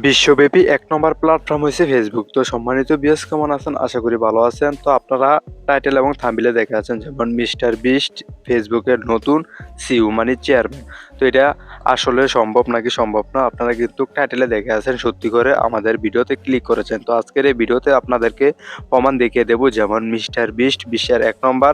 বিশ্বব্যাপী এক নম্বর প্ল্যাটফর্ম হয়েছে ফেসবুক তো সম্মানিত বিয়াস কেমন আছেন? আশা করি ভালো আছেন। তো আপনারা টাইটেল এবং থাম্বিলে দেখে আছেন, যেমন মিস্টার বিস্ট ফেসবুকের নতুন সিউ মানে চেয়ারম্যান তো এটা আসলে সম্ভব নাকি সম্ভব না? আপনারা কিন্তু টাইটেলে দেখে আছেন, সত্যি করে আমাদের ভিডিওতে ক্লিক করেছেন। তো আজকের এই ভিডিওতে আপনাদেরকে প্রমাণ দেখিয়ে দেবো, যেমন মিস্টার বিস্ট বিশ্বের এক নম্বর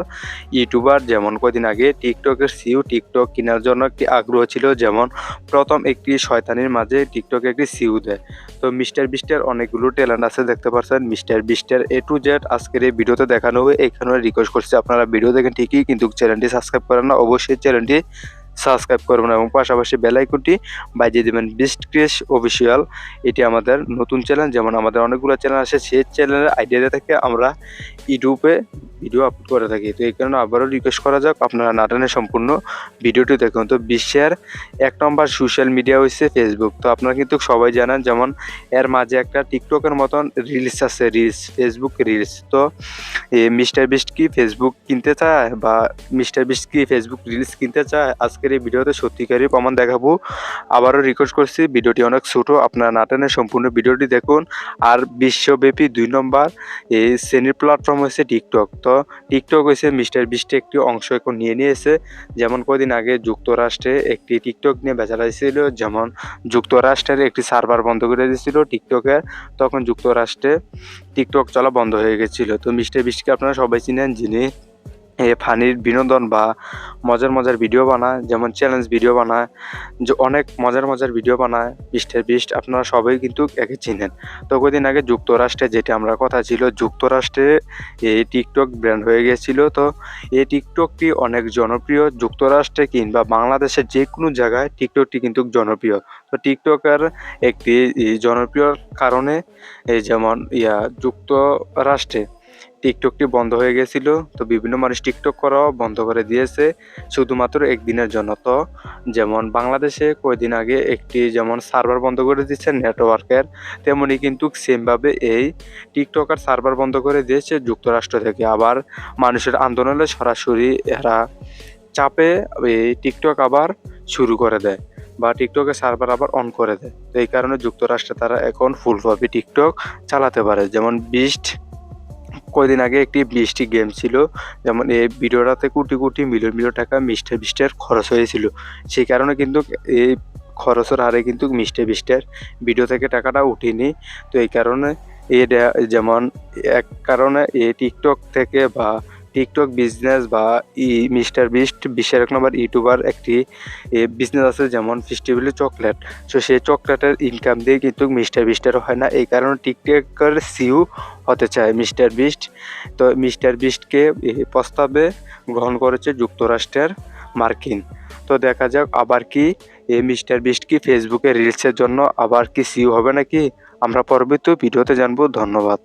ইউটিউবার যেমন কদিন আগে টিকটকের সিউ টিকটক কেনার জন্য একটি আগ্রহ ছিল। যেমন প্রথম একটি শয়তানির মাঝে টিকটকে একটি সিউ দেয় তো মিস্টার বিস্টার অনেকগুলো ট্যালেন্ট আছে, দেখতে পাচ্ছেন মিস্টার বিস্টার এ টু জেড আজকের এই ভিডিওতে দেখানো হবে। এখানে রিকোয়েস্ট করছি আপনারা ভিডিও দেখেন ঠিকই, কিন্তু চ্যানেলটি সাবস্ক্রাইব করেন না। অবশ্যই চ্যানেলটি সাবস্ক্রাইব করবেন এবং পাশাপাশি বেলাইকনটি বাজিয়ে দেবেন। বেস্ট ক্রিয়েশ অফিসিয়াল এটি আমাদের নতুন চ্যানেল যেমন আমাদের অনেকগুলো চ্যানেল আছে, সেই চ্যানেলের আইডিয়া থেকে আমরা ইউটিউবে ভিডিও আপলোড করে থাকি। তো এই কারণে আবারও রিকোয়েস্ট করা যাক, আপনারা নাটানের সম্পূর্ণ ভিডিওটি দেখুন। তো বিশ্বের এক নম্বর সোশ্যাল মিডিয়া হচ্ছে ফেসবুক তো আপনারা কিন্তু সবাই জানেন, যেমন এর মাঝে একটা টিকটকের মতন রিলস আছে রিলস ফেসবুক রিলস তো মিস্টার বিস্ট কি ফেসবুক কিনতে চায় বা মিস্টার বিস্ট কি ফেসবুক রিলস কিনতে চায়? আজকের এই ভিডিওতে সত্যিকারই প্রমাণ দেখাবো। আবারও রিকোয়েস্ট করছি, ভিডিওটি অনেক ছোটো, আপনারা নাটানের সম্পূর্ণ ভিডিওটি দেখুন। আর বিশ্বব্যাপী দুই নম্বর এই শ্রেণির প্ল্যাটফর্ম হচ্ছে টিকটক তো টিকটক হয়েছে মিস্টার বিস্টে একটি অংশ এখন নিয়ে নিয়েছে। যেমন কদিন আগে যুক্তরাষ্ট্রে একটি টিকটক নিয়ে বেচারা ছিল যেমন যুক্তরাষ্ট্রের একটি সার্ভার বন্ধ করে দিয়েছিল টিকটকের তখন যুক্তরাষ্ট্রে টিকটক চলা বন্ধ হয়ে গেছিল। তো মিস্টার বিস্টকে আপনারা সবাই চিনেন যিনি ফানির বিনোদন বা মজার মজার ভিডিও বানায়, যেমন চ্যালেঞ্জ ভিডিও বানায়, যে অনেক মজার মজার ভিডিও বানায় বিস্টের বিস্ট আপনারা সবাই কিন্তু একে চিনেন। তো কদিন আগে যুক্তরাষ্ট্রে যেটা আমরা কথা ছিল, যুক্তরাষ্ট্রে এই টিকটক ব্র্যান্ড হয়ে গেছিল। তো এই টিকটকটি অনেক জনপ্রিয়। যুক্তরাষ্ট্রে কিংবা বাংলাদেশের যে কোনো জায়গায় টিকটকটি কিন্তু জনপ্রিয়। তো টিকটকের একটি জনপ্রিয় কারণে এই যেমন, ইয়া, যুক্তরাষ্ট্রে টিকটকটি বন্ধ হয়ে গেছিল। তো বিভিন্ন মানুষ টিকটক করাও বন্ধ করে দিয়েছে, শুধুমাত্র একদিনের জন্য। তো যেমন বাংলাদেশে কয়েকদিন আগে একটি যেমন সার্ভার বন্ধ করে দিচ্ছে নেটওয়ার্কের, তেমনি কিন্তু সেমভাবে এই টিকটকার সার্ভার বন্ধ করে দিয়েছে যুক্তরাষ্ট্র থেকে। আবার মানুষের আন্দোলনে সরাসরি এরা চাপে এই টিকটক আবার শুরু করে দেয় বা টিকটকের সার্ভার আবার অন করে দেয়। তো এই কারণে যুক্তরাষ্ট্রে তারা এখন ফুলভাবে টিকটক চালাতে পারে। যেমন বিস্ট কয়দিন আগে একটি বৃষ্টি গেম ছিল। যেমন এই ভিডিওটাতে কোটি কোটি মিলিয়ন মিলিয়ন টাকা মিস্টার বিস্টের খরচ হয়েছিল। সেই কারণে কিন্তু এই খরচের হারে কিন্তু মিস্টার বিস্টের ভিডিও থেকে টাকাটা উঠেনি। তো এই কারণে এ যেমন এক কারণে এই টিকটক থেকে বা টিকটক বিজনেস বা ই মিস্টার বিস্ট বিশ্বের এক নম্বর ইউটিউবার একটি বিজনেস আছে যেমন ফেস্টিভ্যালি চকলেট সো সেই চকলেটের ইনকাম দিয়ে কিন্তু মিস্টার বিস্টের হয় না। এই কারণে টিকটকের সিউ হতে চায় মিস্টার বিস্ট তো মিস্টার বিস্টকে প্রস্তাবে গ্রহণ করেছে যুক্তরাষ্ট্রের মার্কিন। তো দেখা যাক আবার কি এই মিস্টার বিস্ট কি ফেসবুকে রিলসের জন্য আবার কি সিউ হবে নাকি? আমরা পরবর্তী ভিডিওতে জানব। ধন্যবাদ।